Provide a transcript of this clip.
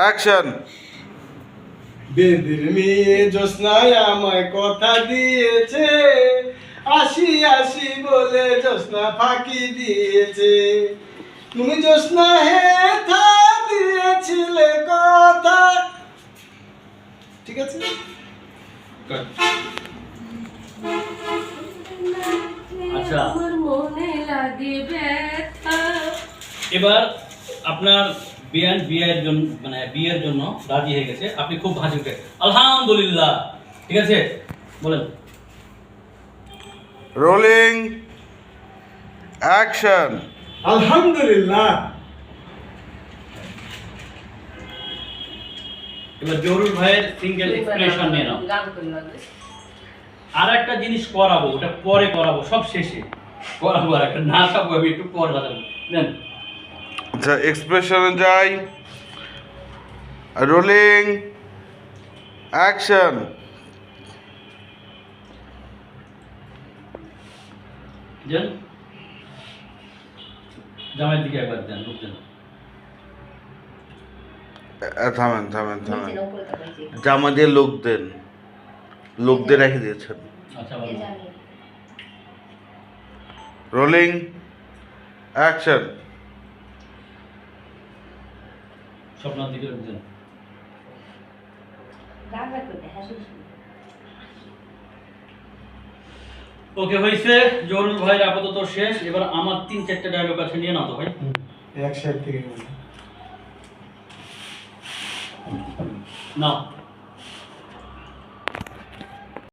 Action বেদের মেয়ে জ্যোৎস্নায় আমায় কথা দিয়েছে। আসি আসি বলে জ্যোৎস্না ফাঁকি দিয়েছে। তুমি জ্যোৎস্না হে থা দিয়েছিলে কথা। ঠিক আছে? আচ্ছা। আমার মনে লাগে ব্যথা। এবার আপনার বিয়ের জন্য মানে বিয়ের জন্য রাজি হয়ে গেছে। আপনি খুব হাসি উঠে আলহামদুলিল্লাহ। ঠিক আছে? বলেন। রোলিং অ্যাকশন আলহামদুলিল্লাহ। এবার জরুর ভাইয়ের সিঙ্গেল এক্সপ্রেশন নিয়ে নাও। আর একটা জিনিস করাবো ওটা পরে করাবো সব শেষে। করাবো আর একটা না সব আমি একটু পরে বাজাবো দেন আচ্ছা এক্সপ্রেশনে যাই। রোলিং অ্যাকশন দেন জামাইয়ের দিকে একবার দেন লোক দেন। থামেন থামেন থামেন। জামা দিয়ে লোক দেন। লোক দিয়ে রেখে দিয়েছেন। আচ্ছা রোলিং অ্যাকশন স্বপ্নার করতে হাসি ওকে হয়েছে। জোর ভাইয়ের আপাতত শেষ। এবার আমার তিন চারটে ডায়লগ আছে নিয়ে নাও তো ভাই। এক সাইড থেকে নাও।